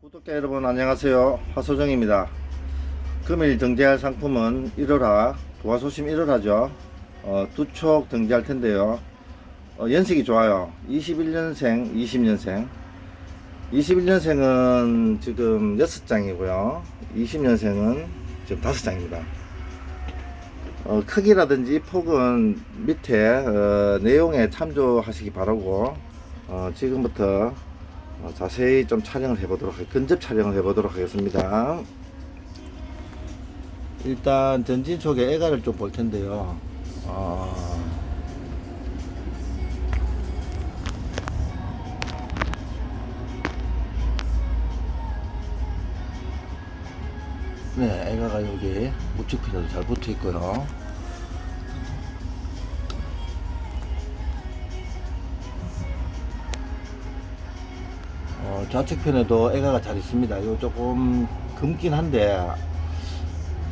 구독자 여러분 안녕하세요. 화소정입니다. 금일 등재할 상품은 1월화 도화소심 1월화죠. 어, 두촉 등재할 텐데요. 어, 연식이 좋아요. 21년생 20년생. 21년생은 지금 6장이고요. 20년생은 지금 5장입니다. 어, 크기라든지 폭은 밑에 어, 내용에 참조하시기 바라고 어, 지금부터 어, 자세히 좀 촬영을 해보도록 하- 근접 촬영을 해보도록 하겠습니다. 일단 전진 쪽에 애가를 좀 볼 텐데요. 어, 네, 애가가 여기 우측 피라도 잘 붙어 있고요. 어, 좌측 편에도 애가가 잘 있습니다. 요 조금 금긴 한데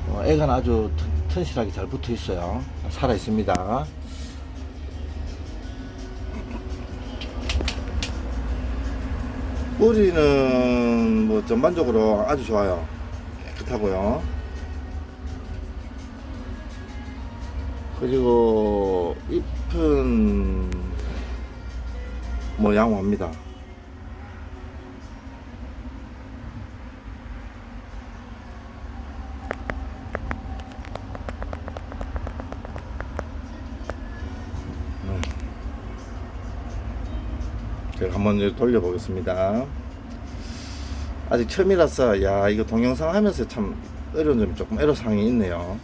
어, 애가는 아주 튼, 튼실하게 잘 붙어 있어요. 살아 있습니다. 뿌리는 뭐 전반적으로 아주 좋아요. 깨끗하고요. 그리고 잎은 뭐 양호합니다. 제가 한번 돌려보겠습니다. 아직 처음이라서 야 이거 동영상 하면서 참 어려운 점이 조금 애로사항이 있네요.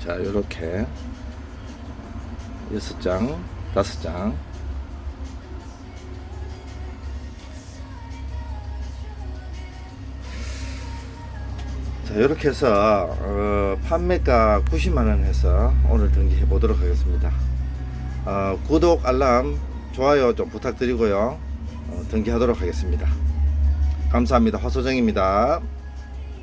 자 이렇게 여섯 장, 다섯 장. 자 이렇게 해서 어, 판매가 90만원 해서 오늘 등기해 보도록 하겠습니다 어, 구독 알람 좋아요 좀 부탁드리고요. 어, 등기하도록 하겠습니다. 감사합니다. 화소정입니다